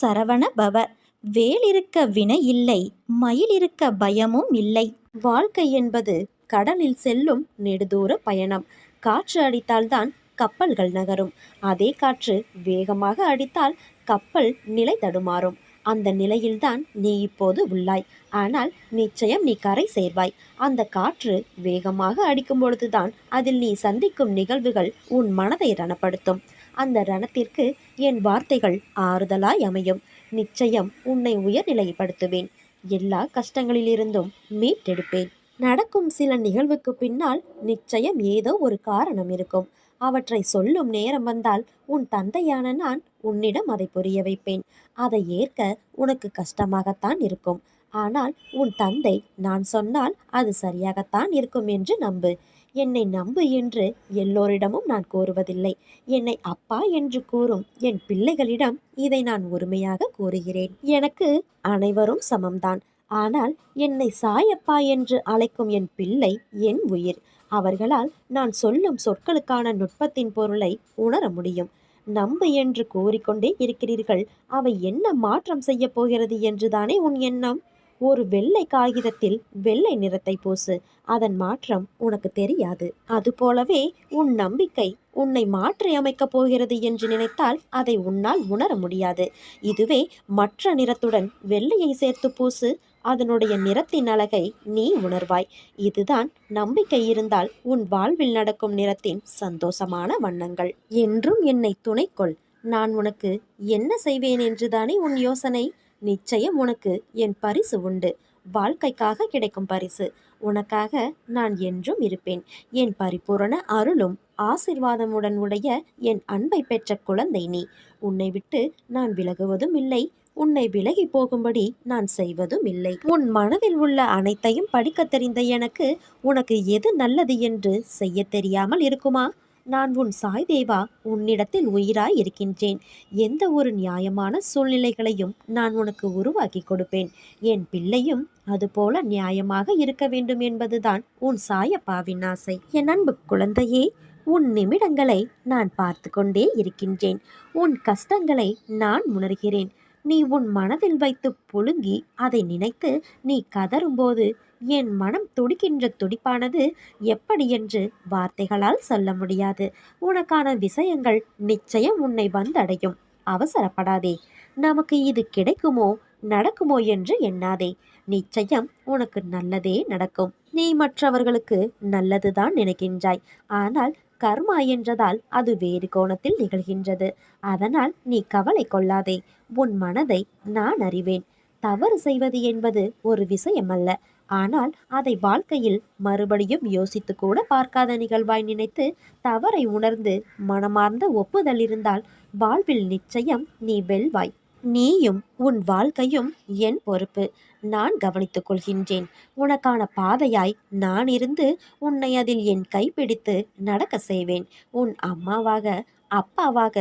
சரவண பவ. வேலிருக்க வினை இல்லை மயிலிருக்க பயமும் இல்லை. வாழ்க்கை என்பது கடலில் செல்லும் நெடுதூர பயணம். காற்று அடித்தால்தான் கப்பல்கள் நகரும். அதே காற்று வேகமாக அடித்தால் கப்பல் நிலை தடுமாறும். அந்த நிலையில்தான் நீ இப்போது உள்ளாய். ஆனால் நிச்சயம் நீ கரை சேர்வாய். அந்த காற்று வேகமாக அடிக்கும் பொழுதுதான் அதில் நீ சந்திக்கும் நிகழ்வுகள் உன் மனதை ரணப்படுத்தும். அந்த ரணத்திற்கு என் வார்த்தைகள் ஆறுதலாய் அமையும். நிச்சயம் உன்னை உயர்நிலைப்படுத்துவேன். எல்லா கஷ்டங்களிலிருந்தும் மீட்டெடுப்பேன். நடக்கும் சில நிகழ்வுக்கு பின்னால் நிச்சயம் ஏதோ ஒரு காரணம் இருக்கும். அவற்றை சொல்லும் நேரம் வந்தால் உன் தந்தையான நான் உன்னிடம் அதை புரிய வைப்பேன். அதை ஏற்க உனக்கு கஷ்டமாகத்தான் இருக்கும். ஆனால் உன் தந்தை நான் சொன்னால் அது சரியாகத்தான் இருக்கும் என்று நம்பு. என்னை நம்பு என்று எல்லோரிடமும் நான் கூறுவதில்லை என்னை அப்பா என்று கூறும் என் பிள்ளைகளிடம் இதை நான் உரிமையாக கூறுகிறேன். எனக்கு அனைவரும் சமம்தான். ஆனால் என்னை சாயப்பா என்று அழைக்கும் என் பிள்ளை என் உயிர். அவர்களால் நான் சொல்லும் சொற்களுக்கான நுட்பத்தின் பொருளை உணர முடியும். நம்பு என்று கூறிக்கொண்டே இருக்கிறீர்கள். அவை என்ன மாற்றம் செய்ய போகிறது என்றுதானே உன் எண்ணம்? ஒரு வெள்ளை காகிதத்தில் வெள்ளை நிறத்தை பூசு. அதன் மாற்றம் உனக்கு தெரியாது. அதுபோலவே உன் நம்பிக்கை உன்னை மாற்றி அமைக்கப் போகிறது என்று நினைத்தால் அதை உன்னால் உணர முடியாது. இதுவே மற்ற நிறத்துடன் வெள்ளையை சேர்த்து பூசு. அதனுடைய நிறத்தின் அழகை நீ உணர்வாய். இதுதான் நம்பிக்கை இருந்தால் உன் வாழ்வில் நடக்கும் நிறத்தின் சந்தோஷமான வண்ணங்கள். என்றும் என்னை துணைக்கொள். நான் உனக்கு என்ன செய்வேன் என்றுதானே உன் யோசனை? நிச்சயம் உனக்கு என் பரிசு உண்டு. வாழ்க்கைக்காக கிடைக்கும் பரிசு. உனக்காக நான் என்றும் இருப்பேன். என் பரிபூரண அருளும் ஆசிர்வாதமுடன் உடைய என் அன்பை பெற்ற குழந்தை நீ. உன்னை விட்டு நான் விலகுவதும் இல்லை. உன்னை விலகி போகும்படி நான் செய்வதும் இல்லை. உன் மனதில் உள்ள அனைத்தையும் படிக்க தெரிந்த எனக்கு உனக்கு எது நல்லது என்று செய்ய தெரியாமல் இருக்குமா? நான் உன் சாய் தேவா உன்னிடத்தில் உயிராய் இருக்கின்றேன். எந்த ஒரு நியாயமான சூழ்நிலைகளையும் நான் உனக்கு உருவாக்கி கொடுப்பேன். என் பிள்ளையும் அதுபோல நியாயமாக இருக்க வேண்டும் என்பதுதான் உன் சாயப்பாவின் ஆசை. என் அன்பு குழந்தையே உன் நிமிடங்களை நான் பார்த்து கொண்டே இருக்கின்றேன். உன் கஷ்டங்களை நான் உணர்கிறேன். நீ உன் மனதில் வைத்து புழுங்கி அதை நினைத்து நீ கதறும்போது என் மனம் துடிக்கின்ற துடிப்பானது எப்படி என்று வார்த்தைகளால் சொல்ல முடியாது. உனக்கான விஷயங்கள் நிச்சயம் உன்னை வந்தடையும். அவசரப்படாதே. நமக்கு இது கிடைக்குமோ நடக்குமோ என்று எண்ணாதே. நிச்சயம் உனக்கு நல்லதே நடக்கும். நீ மற்றவர்களுக்கு நல்லதுதான் நினைக்கின்றாய். ஆனால் கர்மா என்றதால் அது வேறு கோணத்தில் நிகழ்கின்றது. அதனால் நீ கவலை கொள்ளாதே. உன் மனதை நான் அறிவேன். தவறு செய்வது என்பது ஒரு விஷயம் அல்ல ஆனால் அதை வாழ்க்கையில் மறுபடியும் யோசித்து கூட பார்க்காத நிகழ்வாய் நினைத்து தவறை உணர்ந்து மனமார்ந்த ஒப்புதல் இருந்தால் வாழ்வில் நிச்சயம் நீ வெல்வாய். நீயும் உன் வாழ்க்கையும் என் பொறுப்பு. நான் கவனித்துக் கொள்கின்றேன். உனக்கான பாதையாய் நான் இருந்து உன்னை அதில் என் கைப்பிடித்து நடக்க செய்வேன். உன் அம்மாவாக அப்பாவாக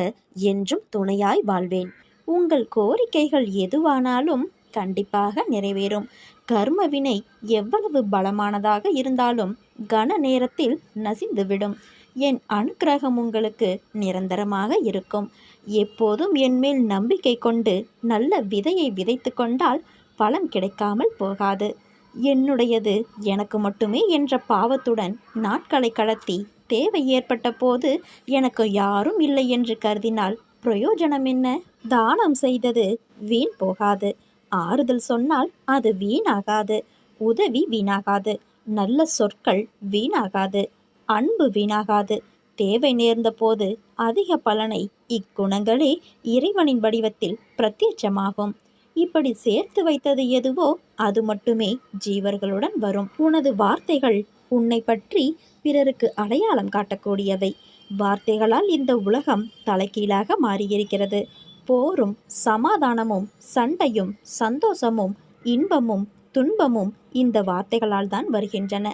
என்றும் துணையாய் வாழ்வேன். உங்கள் கோரிக்கைகள் எதுவானாலும் கண்டிப்பாக நிறைவேறும். கர்மவினை எவ்வளவு பலமானதாக இருந்தாலும் கன நேரத்தில் நசிந்துவிடும். என் அனுக்கிரகம் உங்களுக்கு நிரந்தரமாக இருக்கும். எப்போதும் என்மேல் நம்பிக்கை கொண்டு நல்ல விதையை விதைத்து கொண்டால் பலன் கிடைக்காமல் போகாது. என்னுடையது எனக்கு மட்டுமே என்ற பாவத்துடன் நாட்களை கடத்தி தேவை ஏற்பட்ட போது எனக்கு யாரும் இல்லை என்று கருதினால் பிரயோஜனம் என்ன? தானம் செய்தது வீண் போகாது. ஆறுதல் சொன்னால் அது வீணாகாது. உதவி வீணாகாது. நல்ல சொற்கள் வீணாகாது. அன்பு வீணாகாது. தேவை நேர்ந்த போது அதிக பலனை இக்குணங்களே இறைவனின் வடிவத்தில் பிரத்யட்சமாகும். இப்படி சேர்த்து வைத்தது எதுவோ அது மட்டுமே ஜீவர்களுடன் வரும். உனது வார்த்தைகள் உன்னை பற்றி பிறருக்கு அடையாளம் காட்டக்கூடியவை. வார்த்தைகளால் இந்த உலகம் தலைகீழாக மாறியிருக்கிறது. போரும் சமாதானமும் சண்டையும் சந்தோஷமும் இன்பமும் துன்பமும் இந்த வார்த்தைகளால் தான் வருகின்றன.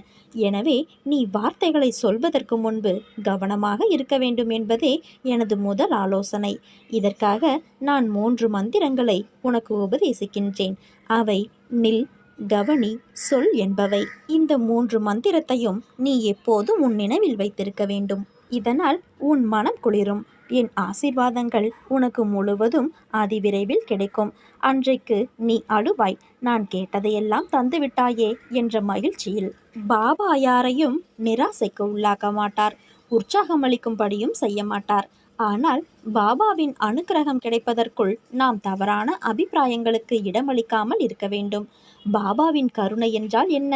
எனவே நீ வார்த்தைகளை சொல்வதற்கு முன்பு கவனமாக இருக்க வேண்டும் என்பதே எனது முதல் ஆலோசனை. இதற்காக நான் மூன்று மந்திரங்களை உனக்கு உபதேசிக்கின்றேன். அவை நில் கவனி சொல் என்பவை. இந்த மூன்று மந்திரத்தையும் நீ எப்போதும் உன் நினைவில் வைத்திருக்க வேண்டும். இதனால் உன் மனம் குளிரும். என் ஆசீர்வாதங்கள் உனக்கு முழுவதும் அதிவிரைவில் கிடைக்கும். அன்றைக்கு நீ அழுவாய். நான் கேட்டதையெல்லாம் தந்துவிட்டாயே என்ற மகிழ்ச்சியில் பாபா யாரையும் நிராசைக்கு உள்ளாக்க மாட்டார். உற்சாகமளிக்கும்படியும் செய்ய மாட்டார். ஆனால் பாபாவின் அனுக்கிரகம் கிடைப்பதற்குள் நாம் தவறான அபிப்பிராயங்களுக்கு இடமளிக்காமல் இருக்க வேண்டும். பாபாவின் கருணை என்றால் என்ன?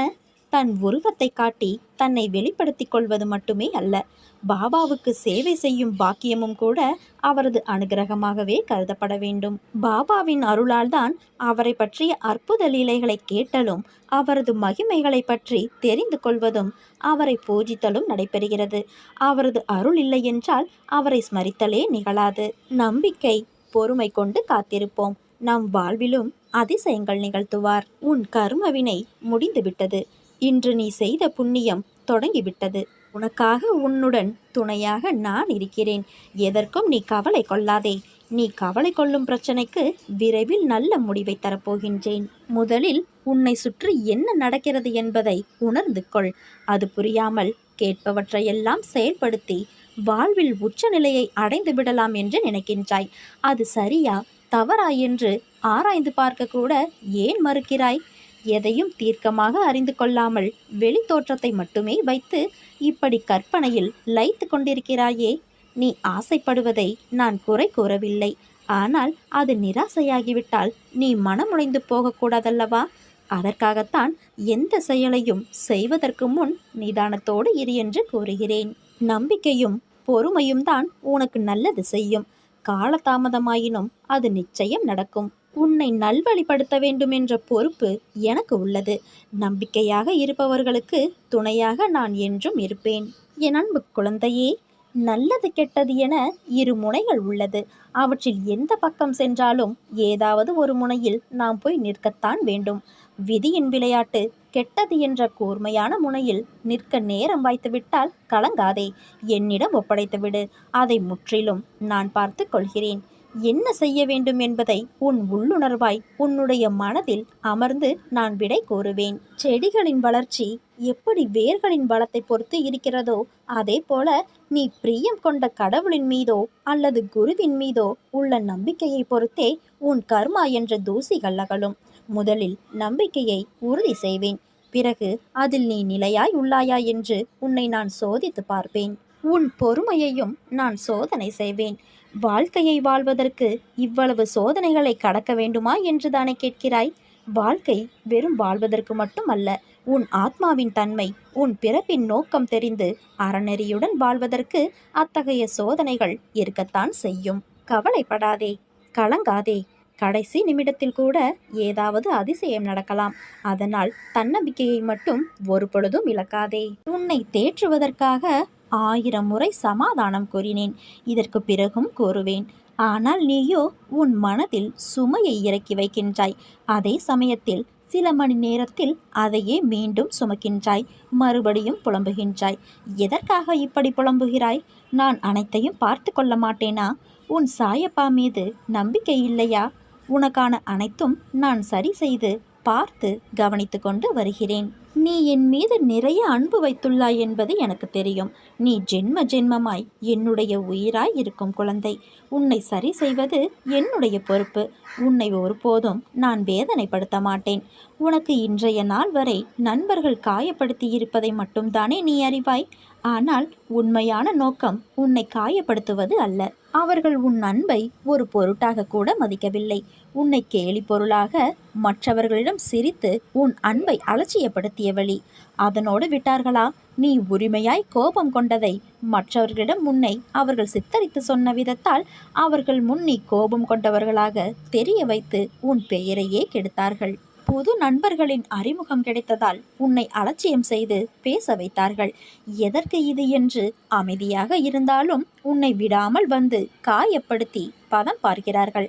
தன் உருவத்தை காட்டி தன்னை வெளிப்படுத்திக் கொள்வது மட்டுமே அல்ல. பாபாவுக்கு சேவை செய்யும் பாக்கியமும் கூட அவரது அனுகிரகமாகவே கருதப்பட வேண்டும். பாபாவின் அருளால் தான் அவரை பற்றிய அற்புத லீலைகளை கேட்டலும் அவரது மகிமைகளை பற்றி தெரிந்து கொள்வதும் அவரை பூஜித்தலும் நடைபெறுகிறது. அவரது அருள் இல்லை என்றால் அவரை ஸ்மரித்தலே நிகழாது. நம்பிக்கை பொறுமை கொண்டு காத்திருப்போம். நம் வாழ்விலும் அதிசயங்கள் நிகழ்த்துவார். உன் கர்மவினை முடிந்துவிட்டது. இன்று நீ செய்த புண்ணியம் தொடங்கிவிட்டது. உனக்காக உன்னுடன் துணையாக நான் இருக்கிறேன். எதற்கும் நீ கவலை கொள்ளாதே. நீ கவலை கொள்ளும் பிரச்சனைக்கு விரைவில் நல்ல முடிவை தரப்போகின்றேன். முதலில் உன்னை சுற்றி என்ன நடக்கிறது என்பதை உணர்ந்து கொள். அது புரியாமல் கேட்பவற்றையெல்லாம் செயல்படுத்தி வாழ்வில் உச்சநிலையை அடைந்து விடலாம் என்று நினைக்கின்றாய். அது சரியா? தவறா என்று ஆராய்ந்து பார்க்க கூட ஏன் மறுக்கிறாய்? எதையும் தீர்க்கமாக அறிந்து கொள்ளாமல் வெளி தோற்றத்தை மட்டுமே வைத்து இப்படி கற்பனையில் லைத்து கொண்டிருக்கிறாயே நீ ஆசைப்படுவதை நான் குறை கூறவில்லை. ஆனால் அது நிராசையாகிவிட்டால் நீ மனமுடைந்து போகக்கூடாதல்லவா? அதற்காகத்தான் எந்த செயலையும் செய்வதற்கு முன் நிதானத்தோடு இரு என்று கூறுகிறேன். நம்பிக்கையும் பொறுமையும் தான் உனக்கு நல்லது செய்யும். காலதாமதமாயினும் அது நிச்சயம் நடக்கும். உன்னை நல்வழிப்படுத்த வேண்டும் என்ற பொறுப்பு எனக்கு உள்ளது. நம்பிக்கையாக இருப்பவர்களுக்கு துணையாக நான் என்றும் இருப்பேன். என் அன்பு குழந்தையே நல்லது கெட்டது என இரு முனைகள் உள்ளது. அவற்றில் எந்த பக்கம் சென்றாலும் ஏதாவது ஒரு முனையில் நாம் போய் நிற்கத்தான் வேண்டும். விதியின் விளையாட்டு கெட்டது என்ற கூர்மையான முனையில் நிற்க நேரம் வாய்த்துவிட்டால் கலங்காதே. என்னிடம் ஒப்படைத்துவிடு. அதை முற்றிலும் நான் பார்த்து கொள்கிறேன். என்ன செய்ய வேண்டும் என்பதை உன் உள்ளுணர்வாய் உன்னுடைய மனதில் அமர்ந்து நான் விடை கூறுவேன். செடிகளின் வளர்ச்சி எப்படி வேர்களின் பலத்தை பொறுத்து இருக்கிறதோ அதே போல நீ பிரியம் கொண்ட கடவுளின் மீதோ அல்லது குருவின் மீதோ உள்ள நம்பிக்கையை பொறுத்தே உன் கர்மா என்ற தூசிகள் அகலும். முதலில் நம்பிக்கையை உறுதி செய்வேன். பிறகு அதில் நீ நிலையாய் உள்ளாயா என்று உன்னை நான் சோதித்து பார்ப்பேன். உன் பொறுமையையும் நான் சோதனை செய்வேன். வாழ்க்கையை வாழ்வதற்கு இவ்வளவு சோதனைகளை கடக்க வேண்டுமா என்று தானே கேட்கிறாய்? வாழ்க்கை வெறும் வாழ்வதற்கு மட்டும் அல்ல உன் ஆத்மாவின் தன்மை உன் பிறப்பின் நோக்கம் தெரிந்து அறநெறியுடன் வாழ்வதற்கு அத்தகைய சோதனைகள் இருக்கத்தான் செய்யும். கவலைப்படாதே கலங்காதே. கடைசி நிமிடத்தில் கூட ஏதாவது அதிசயம் நடக்கலாம். அதனால் தன்னம்பிக்கையை மட்டும் ஒரு பொழுதும் இழக்காதே. உன்னை தேற்றுவதற்காக ஆயிரம் முறை சமாதானம் கூறினேன். இதற்கு பிறகும் கூறுவேன் ஆனால் நீயோ உன் மனதில் சுமையை இறக்கி வைக்கின்றாய். அதே சமயத்தில் சில மணி நேரத்தில் அதையே மீண்டும் சுமக்கின்றாய். மறுபடியும் புலம்புகின்றாய். எதற்காக இப்படி புலம்புகிறாய்? நான் அனைத்தையும் பார்த்து கொள்ள மாட்டேனா? உன் சாயப்பா மீது நம்பிக்கை இல்லையா? உனக்கான அனைத்தும் நான் சரி செய்து பார்த்து கவனித்து கொண்டு வருகிறேன். நீ என் மீது நிறைய அன்பு வைத்துள்ளாய் என்பது எனக்கு தெரியும். நீ ஜென்ம ஜென்மமாய் என்னுடைய உயிராய் இருக்கும் குழந்தை. உன்னை சரி செய்வது என்னுடைய பொறுப்பு. உன்னை ஒருபோதும் நான் வேதனைப்படுத்த மாட்டேன். உனக்கு இன்றைய நாள் வரை நண்பர்கள் காயப்படுத்தி இருப்பதை மட்டும்தானே நீ அறிவாய்? ஆனால் உண்மையான நோக்கம் உன்னை காயப்படுத்துவது அல்ல. அவர்கள் உன் அன்பை ஒரு பொருட்டாக கூட மதிக்கவில்லை. உன்னை கேலி பொருளாக மற்றவர்களிடம் சிரித்து உன் அன்பை அலட்சியப்படுத்திய வழி. அதனோடு விட்டார்களா? நீ உரிமையாய் கோபம் கொண்டதை. மற்றவர்களிடம் முன்னை அவர்கள் சித்தரித்து சொன்ன விதத்தால் அவர்கள் முன் நீ கோபம் கொண்டவர்களாக தெரிய வைத்து உன் பெயரையே கெடுத்தார்கள். புது நண்பர்களின் அறிமுகம் கிடைத்ததால் உன்னை அலட்சியம் செய்து பேச வைத்தார்கள். எதற்கு இது என்று அமைதியாக இருந்தாலும் உன்னை விடாமல் வந்து காயப்படுத்தி பதம் பார்க்கிறார்கள்.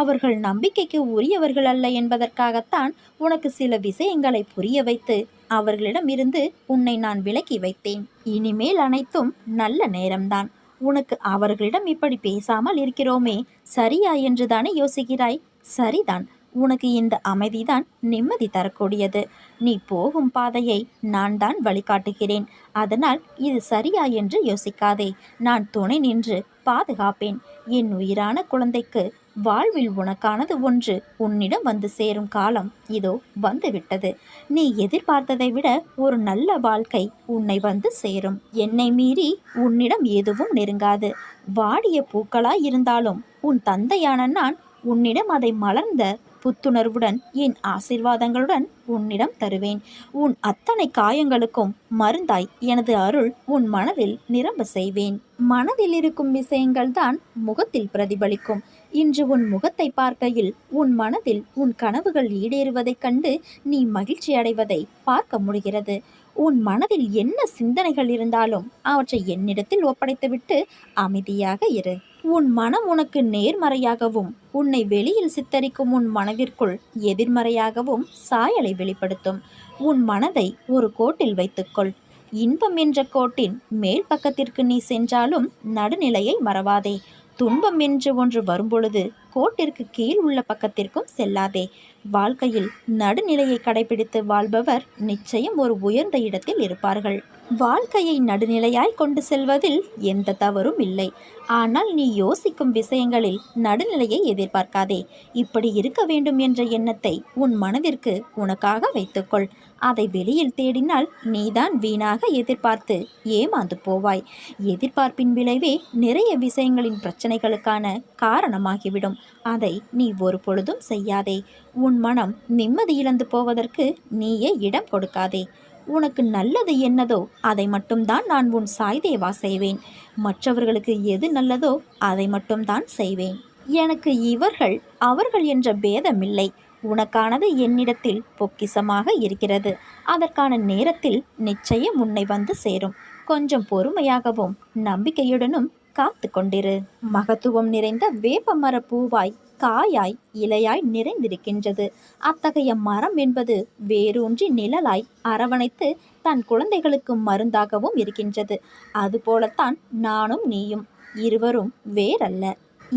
அவர்கள் நம்பிக்கைக்கு உரியவர்கள் அல்ல என்பதற்காகத்தான் உனக்கு சில விஷயங்களை புரிய வைத்து அவர்களிடம் இருந்து உன்னை நான் விலக்கி வைத்தேன். இனிமேல் அனைத்தும் நல்ல நேரம்தான். உனக்கு அவர்களிடம் இப்படி பேசாமல் இருக்கிறோமே. சரியா என்றுதானே யோசிக்கிறாய்? சரிதான். உனக்கு இந்த அமைதிதான் நிம்மதி தரக்கூடியது. நீ போகும் பாதையை நான் தான் வழிகாட்டுகிறேன். அதனால் இது சரியா என்று யோசிக்காதே. நான் துணை நின்று பாதுகாப்பேன். என் உயிரான குழந்தைக்கு வாழ்வில் உனக்கானது ஒன்று உன்னிடம் வந்து சேரும் காலம் இதோ வந்துவிட்டது. நீ எதிர்பார்த்ததை விட ஒரு நல்ல வாழ்க்கை உன்னை வந்து சேரும். என்னை மீறி உன்னிடம் எதுவும் நெருங்காது. வாடிய பூக்களாய் இருந்தாலும் உன் தந்தையான நான் உன்னிடம் அதை மலர்ந்த புத்துணர்வுடன் என் ஆசிர்வாதங்களுடன் உன்னிடம் தருவேன். உன் அத்தனை காயங்களுக்கும் மருந்தாய் எனது அருள் உன் மனதில் நிரம்ப செய்வேன். மனதில் இருக்கும் விஷயங்கள் தான் முகத்தில் பிரதிபலிக்கும். இன்று உன் முகத்தை பார்க்கையில் உன் மனதில் உன் கனவுகள் ஈடேறுவதைக் கண்டு நீ மகிழ்ச்சி அடைவதை பார்க்க முடிகிறது. உன் மனதில் என்ன சிந்தனைகள் இருந்தாலும் அவற்றை என்னிடத்தில் ஒப்படைத்துவிட்டு அமைதியாக இரு. உன் மனம் உனக்கு நேர்மறையாகவும் உன்னை வெளியில் சித்தரிக்கும் உன் மனதிற்குள் எதிர்மறையாகவும் சாயலை வெளிப்படுத்தும். உன் மனதை ஒரு கோட்டில் வைத்துக்கொள். இன்பம் என்ற கோட்டின் மேல் பக்கத்திற்கு நீ சென்றாலும் நடுநிலையை மறவாதே. துன்பம் என்று ஒன்று வரும்பொழுது கோட்டிற்கு கீழ் உள்ள பக்கத்திற்கும் செல்லாதே. வாழ்க்கையில் நடுநிலையை கடைபிடித்து வாழ்பவர் நிச்சயம் ஒரு உயர்ந்த இடத்தில் இருப்பார்கள். வாழ்க்கையை நடுநிலையாய் கொண்டு செல்வதில் எந்த தவறும் இல்லை. ஆனால் நீ யோசிக்கும் விஷயங்களில் நடுநிலையை எதிர்பார்க்காதே. இப்படி இருக்க வேண்டும் என்ற எண்ணத்தை உன் மனதிற்கு உனக்காக வைத்துக்கொள். அதை வெளியில் தேடினால் நீதான் வீணாக எதிர்பார்த்து ஏமாந்து போவாய். எதிர்பார்ப்பின் விளைவே நிறைய விஷயங்களின் பிரச்சனைகளுக்கான காரணமாகிவிடும். அதை நீ ஒரு பொழுதும் செய்யாதே. உன் மனம் நிம்மதி இழந்து போவதற்கு நீயே இடம் கொடுக்காதே. உனக்கு நல்லது என்னதோ அதை மட்டும்தான் நான் உன் சாய்தேவா செய்வேன். மற்றவர்களுக்கு எது நல்லதோ அதை மட்டும்தான் செய்வேன். எனக்கு இவர்கள் அவர்கள் என்ற பேதமில்லை. உனக்கானது என்னிடத்தில் பொக்கிசமாக இருக்கிறது. அதற்கான நேரத்தில் நிச்சயம் உன்னை வந்து சேரும். கொஞ்சம் பொறுமையாகவும் நம்பிக்கையுடனும் காத்து கொண்டிரு மகத்துவம் நிறைந்த வேப்பமர பூவாய் காயாய் இலையாய் நிறைந்திருக்கின்றது. அத்தகைய மரம் என்பது வேரூன்றி நிழலாய் அரவணைத்து தன் குழந்தைகளுக்கு மருந்தாகவும் இருக்கின்றது. அதுபோலத்தான் நானும் நீயும். இருவரும் வேறல்ல.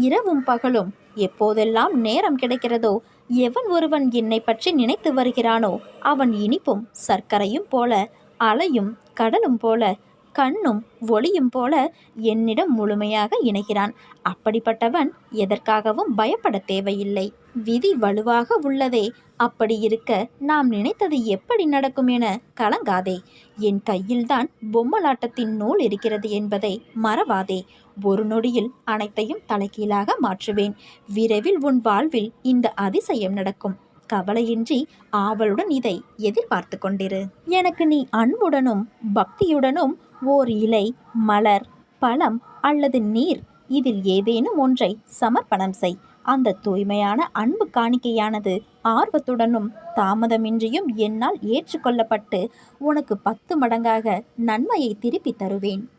இரவும் பகலும் எப்போதெல்லாம் நேரம் கிடைக்கிறதோ எவன் ஒருவன் என்னை பற்றி நினைத்து வருகிறானோ அவன் இனிப்பும் சர்க்கரையும் போல அலையும் கடலும் போல கண்ணும் ஒளியும் போல என்னிடம் முழுமையாக இணைகிறான். அப்படிப்பட்டவன் எதற்காகவும் பயப்பட தேவையில்லை. விதி வலுவாக உள்ளதே. அப்படி இருக்க நாம் நினைத்தது எப்படி நடக்கும் என கலங்காதே. என் கையில்தான் பொம்மலாட்டத்தின் நூல் இருக்கிறது என்பதை மறவாதே. ஒரு நொடியில் அனைத்தையும் தலைகீழாக மாற்றுவேன். விரைவில் உன் வாழ்வில் இந்த அதிசயம் நடக்கும். கவலையின்றி ஆவலுடன் இதை எதிர்பார்த்து கொண்டிரு. எனக்கு நீ அன்புடனும் பக்தியுடனும் ஓர் இலை மலர் பழம் அல்லது நீர். இதில் ஏதேனும் ஒன்றை சமர்ப்பணம் செய். அந்த தூய்மையான அன்பு காணிக்கையானது ஆர்வத்துடனும் தாமதமின்றியும் என்னால் ஏற்றுக்கொள்ளப்பட்டு உனக்கு பத்து மடங்காக நன்மையை திருப்பி தருவேன்.